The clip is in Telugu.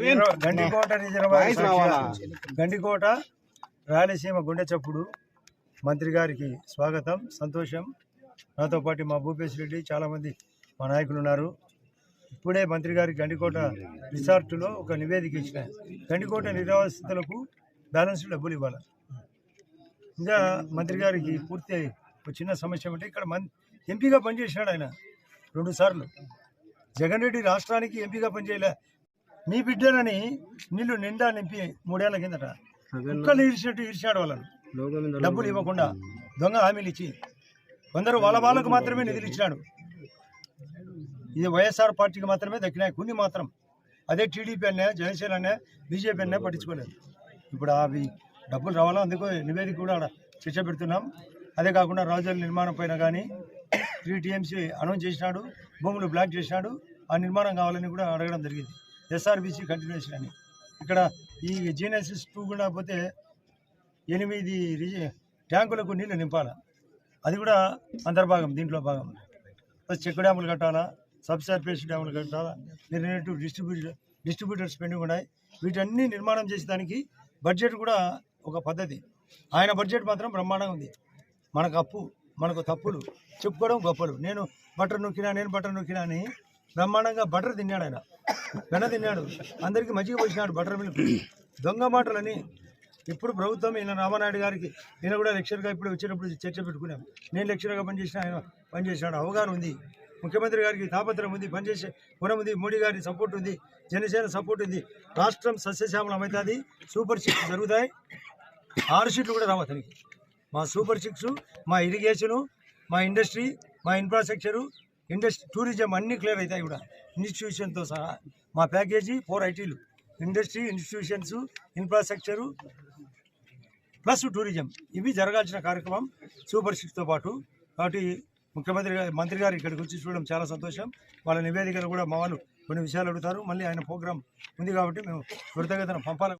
గండికోట రిజర్వాయర్ గండికోట రాయలసీమ గుండె చప్పుడు మంత్రి గారికి స్వాగతం సంతోషం. నాతో పాటు మా భూపేశ్ రెడ్డి చాలామంది మా నాయకులు ఉన్నారు. ఇప్పుడే మంత్రి గారికి గండికోట రిసార్టులో ఒక నివేదిక ఇచ్చిన. గండికోట నిర్వాసితులకు బ్యాలెన్స్ డబ్బులు ఇవ్వాలి? ఇంకా మంత్రి గారికి పూర్తి ఒక చిన్న సమస్య అంటే ఇక్కడ మన్ ఎంపీగా పనిచేసినాడు ఆయన రెండు సార్లు. జగన్ రెడ్డి రాష్ట్రానికి ఎంపీగా పనిచేయలే. మీ బిడ్డలని నీళ్ళు నిండా నింపి మూడేళ్ళ కిందట కుక్కలు ఇరిచినట్టు ఇరిచాడు వాళ్ళని. డబ్బులు ఇవ్వకుండా దొంగ హామీలు ఇచ్చి కొందరు వాళ్ళ వాళ్ళకు మాత్రమే నిధులు ఇచ్చినాడు. ఇది వైఎస్ఆర్ పార్టీకి మాత్రమే దక్కినాయి కొన్ని మాత్రం. అదే టీడీపీ అనే జనసేన అనే బీజేపీ అనే పట్టించుకోలేదు. ఇప్పుడు అవి డబ్బులు రావాలా? అందుకు నివేదిక కూడా చర్చ పెడుతున్నాం. అదే కాకుండా రాజుల నిర్మాణం పైన కానీ త్రీ టీఎంసీ అనౌన్స్ చేసినాడు భూములు బ్లాక్ చేసినాడు. ఆ నిర్మాణం కావాలని కూడా అడగడం జరిగింది. ఎస్ఆర్బీసీ కంటిన్యూషన్ అని. ఇక్కడ ఈ జీఎన్ఎస్ఎస్ టూ కూడా పోతే ఎనిమిది ట్యాంకులకు నీళ్ళు నింపాలి? అది కూడా అంతర్భాగం దీంట్లో భాగం. ఫస్ట్ చెక్ డ్యాములు కట్టాలా? సబ్ సర్ఫేస్ డ్యాములు కట్టాలా? నిర్ణయినట్టు డిస్ట్రిబ్యూటర్ డిస్ట్రిబ్యూటర్స్ పెండింగ్ ఉన్నాయి. వీటన్ని నిర్మాణం చేసేదానికి బడ్జెట్ కూడా ఒక పద్ధతి. ఆయన బడ్జెట్ మాత్రం బ్రహ్మాండంగా ఉంది. మనకు అప్పు మనకు తప్పులు చెప్పుకోవడం గొప్పలు. నేను బటర్ నొక్కినా నేను బటర్ నొక్కినా అని బ్రహ్మాండంగా బటర్ తిన్నాడు ఆయన. వెన తిన్నాడు. అందరికీ మజ్జిగ పోసినాడు బటర్ మిల్క్. దొంగ మాటలని ఇప్పుడు ప్రభుత్వం ఈయన రామానాయుడు గారికి నేను కూడా లెక్చర్గా ఇప్పుడు వచ్చేటప్పుడు చర్చ పెట్టుకున్నాం నేను లెక్చర్గా పనిచేసిన ఆయన పనిచేసినాడు. అవగాహన ఉంది. ముఖ్యమంత్రి గారికి తాపత్రం ఉంది. పనిచేసే గుణం ఉంది. మోడీ గారి సపోర్ట్ ఉంది. జనసేన సపోర్ట్ ఉంది. రాష్ట్రం సస్యశ్యామలం అవుతుంది. సూపర్ సిక్స్ జరుగుతాయి. ఆరు సీట్లు కూడా రావు అతనికి. మా సూపర్ సిక్స్ మా ఇరిగేషను మా ఇండస్ట్రీ మా ఇన్ఫ్రాస్ట్రక్చరు ఇండస్ట్రీ టూరిజం అన్నీ క్లియర్ అవుతాయి కూడా. ఇన్స్టిట్యూషన్తో సహా. మా package four ఐటీలు. Industry institutions infrastructure plus tourism. ఇవి జరగాల్సిన కార్యక్రమం సూపర్ సిక్స్తో పాటు. కాబట్టి ముఖ్యమంత్రి మంత్రి గారు ఇక్కడికి వచ్చి చూడడం చాలా సంతోషం. వాళ్ళ నివేదికలు కూడా మా వాళ్ళు కొన్ని విషయాలు అడుగుతారు. మళ్ళీ ఆయన ప్రోగ్రాం ఉంది కాబట్టి మేము కృతజ్ఞతను పంపాలి.